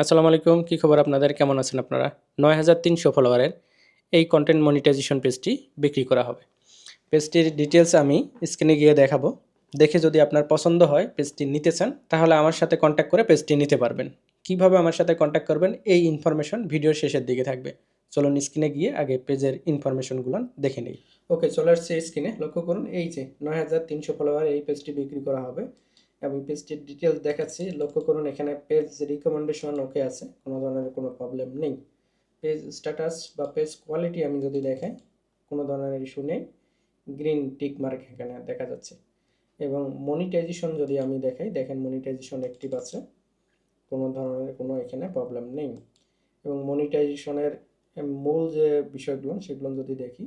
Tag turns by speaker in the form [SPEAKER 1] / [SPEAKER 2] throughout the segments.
[SPEAKER 1] আসসালামু আলাইকুম, কী খবর আপনাদের? কেমন আছেন আপনারা? নয় হাজার তিনশো ফলোয়ারের এই কন্টেন্ট মনিটাইজেশন পেজটি বিক্রি করা হবে। পেজটির ডিটেলস আমি স্ক্রিনে গিয়ে দেখাবো। দেখে যদি আপনার পছন্দ হয় পেজটি নিতে চান, তাহলে আমার সাথে কন্ট্যাক্ট করে পেজটি নিতে পারবেন। কীভাবে আমার সাথে কন্ট্যাক্ট করবেন? এই ইনফরমেশন ভিডিওর শেষের দিকে থাকবে। চলুন স্ক্রিনে গিয়ে আগে পেজের ইনফরমেশনগুলো দেখে নিই। ওকে চলে আসছে স্ক্রিনে লক্ষ্য করুন, এই যে নয় হাজার তিনশো ফলোয়ার এই পেজটি বিক্রি করা হবে। এবং পেজটির ডিটেলস দেখাচ্ছি। লক্ষ্য করুন, এখানে পেজ রিকমেন্ডেশন ওকে আছে, কোনো ধরনের কোনো প্রবলেম নেই। পেজ স্ট্যাটাস বা পেজ কোয়ালিটি আমি যদি দেখাই, কোনো ধরনের ইস্যু নেই। গ্রিন টিক মার্ক এখানে দেখা যাচ্ছে। এবং মনিটাইজেশন যদি আমি দেখাই, দেখেন মনিটাইজেশন অ্যাক্টিভ আছে, কোনো ধরনের কোনো এখানে প্রবলেম নেই। এবং মনিটাইজেশনের মূল যে বিষয়গুলো, সেগুলো যদি দেখি,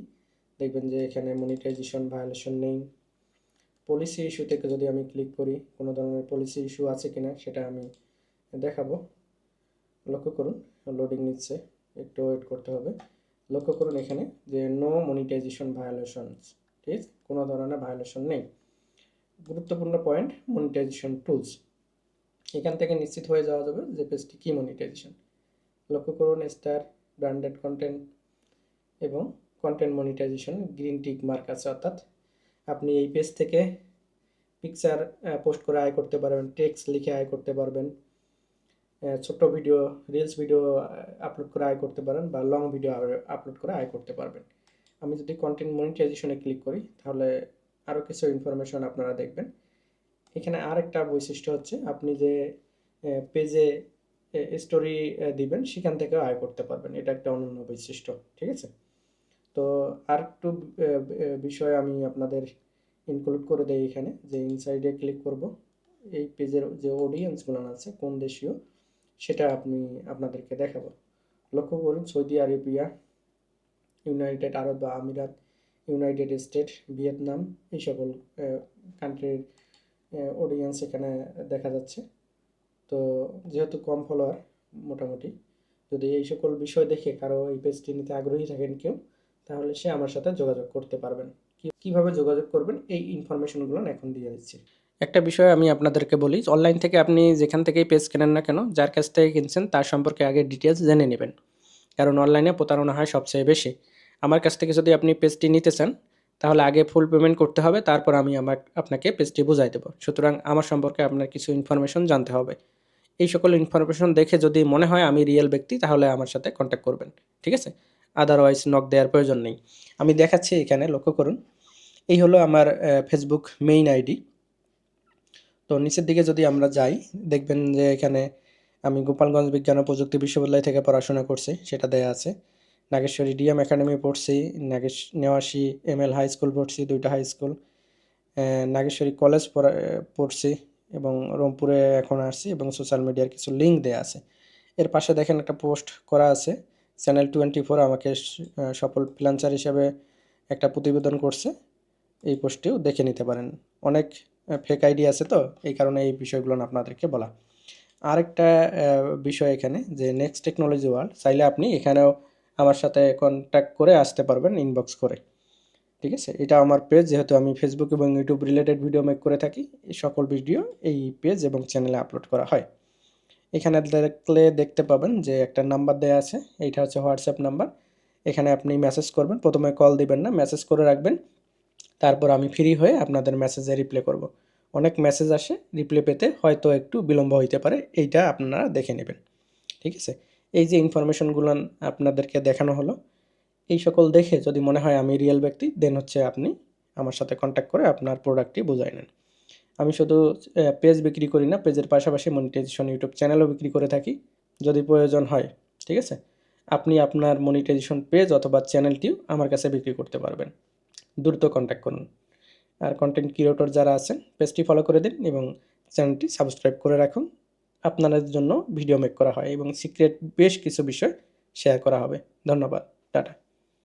[SPEAKER 1] দেখবেন যে এখানে মনিটাইজেশন ভায়োলেশন নেই। পলিসি ইস্যু থেকে যদি আমি ক্লিক করি, কোনো ধরনের পলিসি ইস্যু আছে কিনা সেটা আমি দেখাবো। লক্ষ্য করুন লোডিং নিচ্ছে, একটু ওয়েট করতে হবে। লক্ষ্য করুন এখানে যে নো মনিটাইজেশন ভায়োলেশনস ঠিক আছে? কোনো ধরনের ভায়োলেশন নেই। গুরুত্বপূর্ণ পয়েন্ট মনিটাইজেশন টুলস এখান থেকে নিশ্চিত হয়ে যাওয়া যাবে যে পেজটি কী মনিটাইজেশন লক্ষ্য করুন স্টার ব্র্যান্ডেড কন্টেন্ট এবং content monetization green tick mark আছে, অর্থাৎ আপনি এই পেজ থেকে পিকচার পোস্ট করে আয় করতে পারবেন টেক্সট লিখে আয় করতে পারবেন ছোট্ট ভিডিও রিলস ভিডিও আপলোড করে আয় করতে পারেন বা লং ভিডিও আপলোড করে আয় করতে পারবেন। আমি যদি কন্টেন্ট মনিটাইজেশনে ক্লিক করি, তাহলে আরও কিছু ইনফরমেশন আপনারা দেখবেন। এখানে আরেকটা বৈশিষ্ট্য হচ্ছে, আপনি যে পেজে স্টোরি দিবেন, সেখান থেকেও আয় করতে পারবেন। এটা একটা অনন্য বৈশিষ্ট্য, ঠিক আছে? তো আর একটু বিষয় আমি আপনাদের ইনক্লুড করে দেই এখানে, যে ইনসাইডে ক্লিক করব, এই পেজের যে অডিয়েন্সগুলো আছে, কোন দেশীয়, সেটা আপনি আপনাদেরকে দেখাবো। লক্ষ্য করুন, সৌদি আরবিয়া, ইউনাইটেড আরব আমিরাত, ইউনাইটেড স্টেট ভিয়েতনাম, এই সকল কান্ট্রির অডিয়েন্স এখানে দেখা যাচ্ছে। তো যেহেতু কম ফলোয়ার মোটামুটি, যদি এই সকল বিষয় দেখে কারও এই পেজটি নিতে আগ্রহী থাকেন কেউ তাহলে সে আমার সাথে যোগাযোগ করতে পারবেন। কীভাবে যোগাযোগ করবেন এই ইনফরমেশনগুলো এখন দিয়ে দিচ্ছি। একটা বিষয় আমি আপনাদেরকে বলি অনলাইন থেকে আপনি যেখান থেকেই পেজ কেনেন না কেন, যার কাছ থেকে কিনছেন তার সম্পর্কে আগে ডিটেলস জেনে নেবেন। কারণ অনলাইনে প্রতারণা হয় সবচেয়ে বেশি। আমার কাছ থেকে যদি আপনি পেজটি নিতে চান, তাহলে আগে ফুল পেমেন্ট করতে হবে, তারপর আমি আমার, আপনাকে পেজটি বুঝাই দেবো। সুতরাং আমার সম্পর্কে আপনার কিছু ইনফরমেশন জানতে হবে। এই সকল ইনফরমেশন দেখে যদি মনে হয় আমি রিয়েল ব্যক্তি, তাহলে আমার সাথে কন্ট্যাক্ট করবেন। ঠিক আছে? আদারওয়াইজ নক দেওয়ার প্রয়োজন নেই। আমি দেখাচ্ছি এখানে, লক্ষ্য করুন। এই হলো আমার ফেসবুক মেইন আইডি তো নিচের দিকে যদি আমরা যাই, দেখবেন যে এখানে আমি গোপালগঞ্জ বিজ্ঞান ও প্রযুক্তি বিশ্ববিদ্যালয় থেকে পড়াশোনা করছি, সেটা দেয়া আছে। নাগেশ্বরী ডিএম একাডেমি পড়ছি, Nagesh, Newashi M L high school পড়ছি, দুইটা হাই স্কুল নাগেশ্বরী কলেজ পড়ছি এবং রংপুরে এখন আসছি এবং সোশ্যাল মিডিয়ার কিছু লিঙ্ক দেওয়া আছে। এর পাশে দেখেন একটা পোস্ট করা আছে। চ্যানেল টোয়েন্টি ফোর আমাকে সফল ফ্রিলান্সার হিসাবে একটা প্রতিবেদন করছে। এই পোস্টটিও দেখে নিতে পারেন। অনেক ফেক আইডি আছে তো, এই কারণে এই বিষয়গুলো আপনাদেরকে বলা। আরেকটা বিষয় এখানে যে নেক্সট টেকনোলজি ওয়ার্ল্ড চাইলে আপনি এখানেও আমার সাথে কন্ট্যাক্ট করে আসতে পারবেন ইনবক্স করে। ঠিক আছে? এটা আমার পেজ যেহেতু আমি ফেসবুক এবং ইউটিউব রিলেটেড ভিডিও মেক করে থাকি সকল ভিডিও এই পেজ এবং চ্যানেলে আপলোড করা হয়। এখানে দেখলে দেখতে পাবেন যে একটা নাম্বার দেওয়া আছে, এইটা হচ্ছে হোয়াটসঅ্যাপ নাম্বার এখানে আপনি মেসেজ করবেন, প্রথমে কল দিবেন না মেসেজ করে রাখবেন। তারপর আমি ফ্রি হয়ে আপনাদের মেসেজে রিপ্লাই করব। অনেক মেসেজ আসে রিপ্লাই পেতে হয়তো একটু বিলম্ব হইতে পারে, এইটা আপনারা দেখে নেবেন। ঠিক আছে? এই যে ইনফরমেশনগুলো আপনাদেরকে দেখানো হলো, এই সকল দেখে যদি মনে হয় আমি রিয়েল ব্যক্তি দেন হচ্ছে আপনি আমার সাথে কন্ট্যাক্ট করে আপনার প্রোডাক্টটি বোঝাই নেন। আমি শুধু পেজ বিক্রি করি না পেজের পাশাপাশি মনিটাইজেশন ইউটিউব চ্যানেলও বিক্রি করে থাকি, যদি প্রয়োজন হয়, ঠিক আছে? আপনি আপনার মনিটাইজেশন পেজ অথবা চ্যানেলটিও আমার কাছে বিক্রি করতে পারবেন। দ্রুত কন্ট্যাক্ট করুন। আর কন্টেন্ট ক্রিয়েটর যারা আছেন পেজটি ফলো করে দিন এবং চ্যানেলটি সাবস্ক্রাইব করে রাখুন। আপনাদের জন্য ভিডিও মেক করা হয় এবং সিক্রেট বেশ কিছু বিষয় শেয়ার করা হবে। ধন্যবাদ। টাটা।